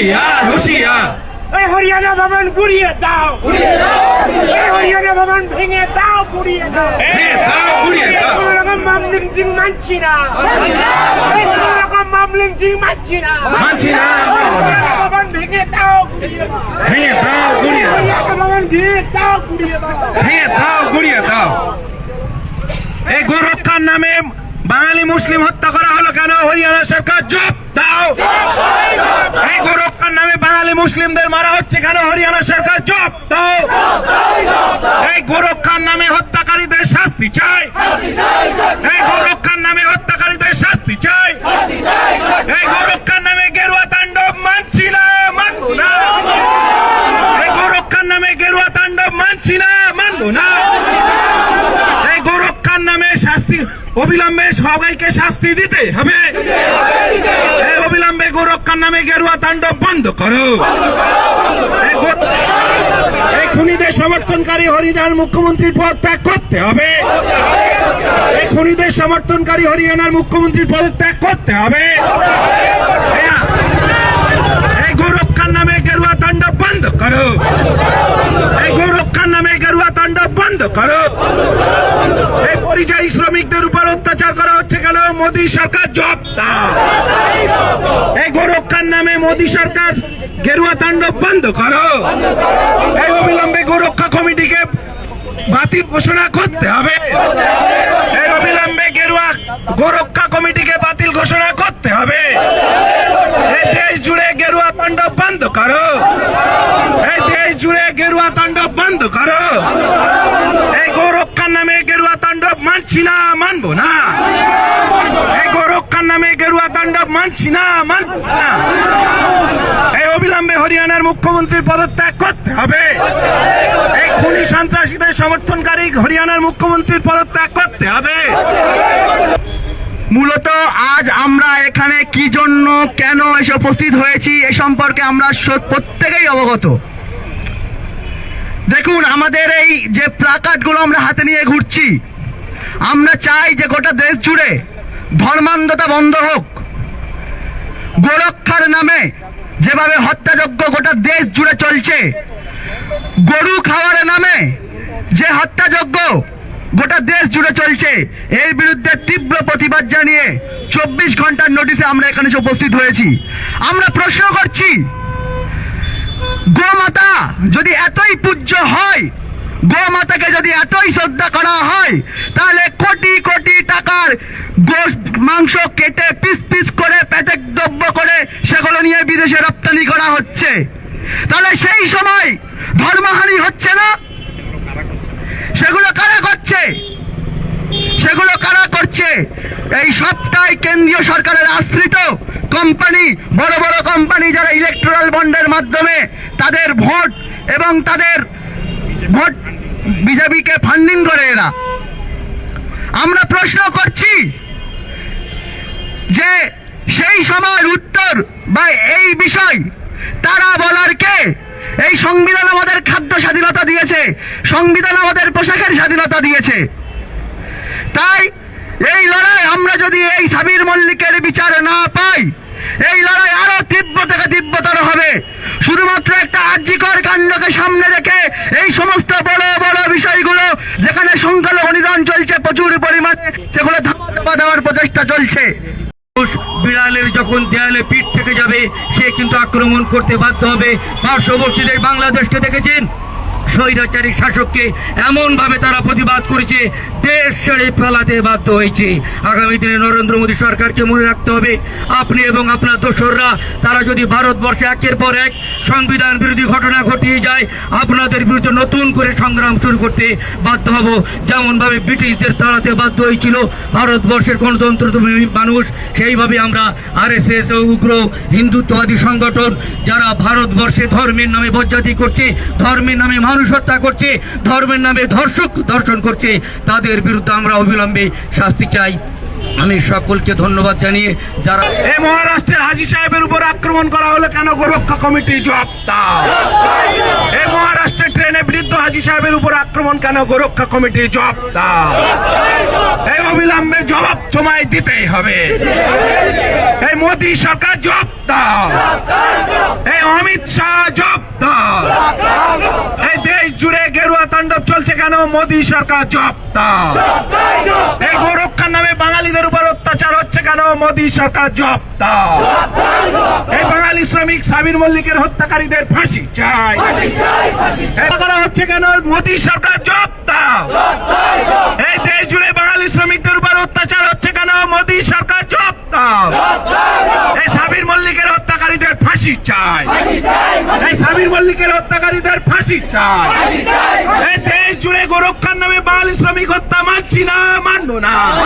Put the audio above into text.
হুশিয়ার হুশিয়ার। এই হরিয়ানা ভবন গুড়িয়ে দাও। এই হরিয়ানা ভবন ভেঙে দাও গুড়িয়ে দাও। গুড়িয়ে দাও। কোন রকম মামলিং জিং মানছি না। এই কোন রকম মামলিং জিং মানছি না। মানছি না। ভবন ভেঙে দাও গুড়িয়ে দাও। ভেঙে দাও গুড়িয়ে দাও। ভবন ভেঙে দাও গুড়িয়ে দাও। ভেঙে দাও গুড়িয়ে দাও। এই গোরক্ষার নামে বাঙালি মুসলিম হত্যা করা হলো কেন? হরিয়ানা সরকার জব দাও। এই মুসলিমদের মারা হচ্ছে কেন? হরিয়ানা সরকার জব দাও। এই গোরক্ষার নামে হত্যাকারীদের শাস্তি চাই। এই গোরক্ষার নামে হত্যাকারীদের শাস্তি চাই এই গোরক্ষার নামে গেরুয়া তাণ্ডব মানছি না মানবো না এই গোরক্ষার নামে গেরুয়া তাণ্ডব মানছি না মানবো না এই গোরক্ষার নামে শাস্তি, অবিলম্বে সবাইকে শাস্তি দিতে হবে। অবিলম্বে গোরক্ষার নামে গেরুয়া তাণ্ডব বন্ধ করো। খুনিদের সমর্থনকারী হরিয়ানার মুখ্যমন্ত্রীর পদ ত্যাগ করতে হবে। খুনিদের সমর্থনকারী হরিয়ানার মুখ্যমন্ত্রীর পদত্যাগ করতে হবে। গোরক্ষার নামে গেরুয়া তাণ্ডব বন্ধ করো। গোরক্ষার নামে গেরুয়া তাণ্ডব বন্ধ করো। পরিযায়ী শ্রমিকদের উপর অত্যাচার করা হচ্ছে কেন? মোদী সরকার জব এই গোরক্ষার নামে মোদী সরকার গেরুয়া তাণ্ডব বন্ধ করো। এই অবিলম্বে গোরক্ষা কমিটিকে বাতিল ঘোষণা করতে হবে। এই অবিলম্বে গেরুয়া গোরক্ষা কমিটিকে বাতিল ঘোষণা করতে হবে। এই দেশ জুড়ে গেরুয়া তাণ্ডব বন্ধ করো। এই দেশ জুড়ে গেরুয়া তাণ্ডব বন্ধ করো এই গোরক্ষার নামে গেরুয়া তাণ্ডব মানছি না মানবো না এই গোরক্ষার নামে গেরুয়া তাণ্ডব মানছি না মানবো না। এই অবিলম্বে হরিয়ানার মুখ্যমন্ত্রীর পদত্যাগ করতে হবে। এই খুনি সন্ত্রাসীদের সমর্থনকারী হরিয়ানার মুখ্যমন্ত্রীর পদত্যাগ করতে হবে। মূলত আজ আমরা এখানে কি জন্য কেন এসে উপস্থিত হয়েছি এ সম্পর্কে আমরা প্রত্যেকেই অবগত। দেখুন, আমাদের এই যে প্লাকার্ডগুলো আমরা হাতে নিয়ে ঘুরছি, আমরা চাই যে গোটা দেশ জুড়ে ধর্মান্ধতা বন্ধ হোক। গোরক্ষার নামে যেভাবে হত্যাযজ্ঞ গোটা দেশ জুড়ে চলছে, গরু খাওয়ার নামে যে হত্যাযজ্ঞ গোটা দেশ জুড়ে চলছে, এর বিরুদ্ধে তীব্র প্রতিবাদ জানিয়ে চব্বিশ ঘণ্টার নোটিশে আমরা এখানে উপস্থিত হয়েছি। আমরা প্রশ্ন করছি, গোমাতা যদি এতই পূজ্য হয় গোমাতাকে যদি এতই শ্রদ্ধা করা হয়, তাহলে কোটি কোটি টাকার গোশ, মাংস কেটে পিস পিস করে প্যাটেক দ্রব্য করে সেগুলো নিয়ে বিদেশে রপ্তানি করা হচ্ছে। তাহলে সেই সময় ধর্মহানি হচ্ছে না? সেগুলো কারা করছে? সেগুলো কারা করছে? এই সবটাই কেন্দ্রীয় সরকারের আশ্রিত কোম্পানি, বড় বড় কোম্পানি যারা ইলেকট্রাল বন্ডের মাধ্যমে তাদের ভোট এবং তাদের ভোট বিজেপিকে ফান্ডিং করে এরা। আমরা প্রশ্ন করছি যে সেই সময়ের উত্তর বা এই বিষয় তারা বলার কে? এই সংবিধান আমাদের খাদ্য স্বাধীনতা দিয়েছে, সংবিধান আমাদের পোশাকের স্বাধীনতা দিয়েছে। তাই এই লড়াই আমরা যদি এই সাবির মল্লিকের বিচার না পাই, এই লড়াই আরও তীব্র থেকে তীব্রতর হবে। শুধুমাত্র একটা আর্যিকর কাণ্ডকে সামনে রেখে এই সমস্ত বড় বিষয়গুলো যেখানে সংখ্যালঘু নিধন চলছে প্রচুর পরিমাণে, সেগুলো ধাপা দেওয়ার প্রচেষ্টা চলছে। বিড়ালের যখন দেয়ালে পিঠ থেকে যাবে, সে কিন্তু আক্রমণ করতে বাধ্য হবে। পার্শ্ববর্তীদের বাংলাদেশকে দেখেছেন? স্বৈরাচারী শাসককে এমন ভাবে তারা প্রতিবাদ করেছে, দেশ ছেড়ে ফেলাতে বাধ্য হয়েছে। আগামী দিনে নরেন্দ্র মোদী সরকারকে মনে রাখতে হবে, আপনি এবং আপনার দোসররা, তারা যদি ভারতবর্ষে একের পর এক সংবিধান বিরোধী ঘটনা ঘটিয়ে যায়, আপনাদের বিরুদ্ধে নতুন করে সংগ্রাম শুরু করতে বাধ্য হব। যেমন ভাবে ব্রিটিশদের তাড়াতে বাধ্য হয়েছিল, ভারতবর্ষের গণতন্ত্র মানুষ, সেইভাবে আমরা আরএসএস ও উগ্র হিন্দুত্ববাদী সংগঠন, যারা ভারতবর্ষে ধর্মের নামে বজ্জাতি করছে, ধর্মের নামে মানুষ হত্যা করছে, ধর্মের নামে ধর্ষক দর্শন করছে, তাদের বিরুদ্ধে আমরা অবিলম্বে শাস্তি চাই। আমি সকলকে ধন্যবাদ জানিয়ে যারা এই মহারাষ্ট্রের হাজি সাহেবের উপর আক্রমণ করা হলো কেন গোরক্ষা কমিটি জব দাও? এই মহারাষ্ট্রের ট্রেন বৃদ্ধ হাজি সাহেবের উপর আক্রমণ কেন গোরক্ষা কমিটি জবাব দাও? এই অবিলম্বে জবাব সময় দিতেই হবে। এই মোদী সরকার জবাব দাও। এই অমিত শাহ জবাব দাও। এই জুড়ে গেরুয়া তাণ্ডব চলছে কেন? মোদী সরকার দাও এই গোরক্ষার নামে বাঙালিদের উপর অত্যাচার হচ্ছে কেন? মোদী সরকার দাও এই বাঙালি শ্রমিক সাবির মল্লিকের হত্যাকারীদের ফাঁসি চাই। করা হচ্ছে কেন? মোদী সরকার দাও এই দেশ জুড়ে বাঙালি শ্রমিকদের উপর অত্যাচার হচ্ছে কেন? মোদী সরকার জবাব দাও এই সাবির মল্লিকের হত্যাকারীদের ফাঁসি চাই। এই সাবির মল্লিকের হত্যাকারীদের ফাঁসি চাই। এই দেশ জুড়ে গোরক্ষার নামে বাল শ্রমিক হত্যা মানছি না মানবো না।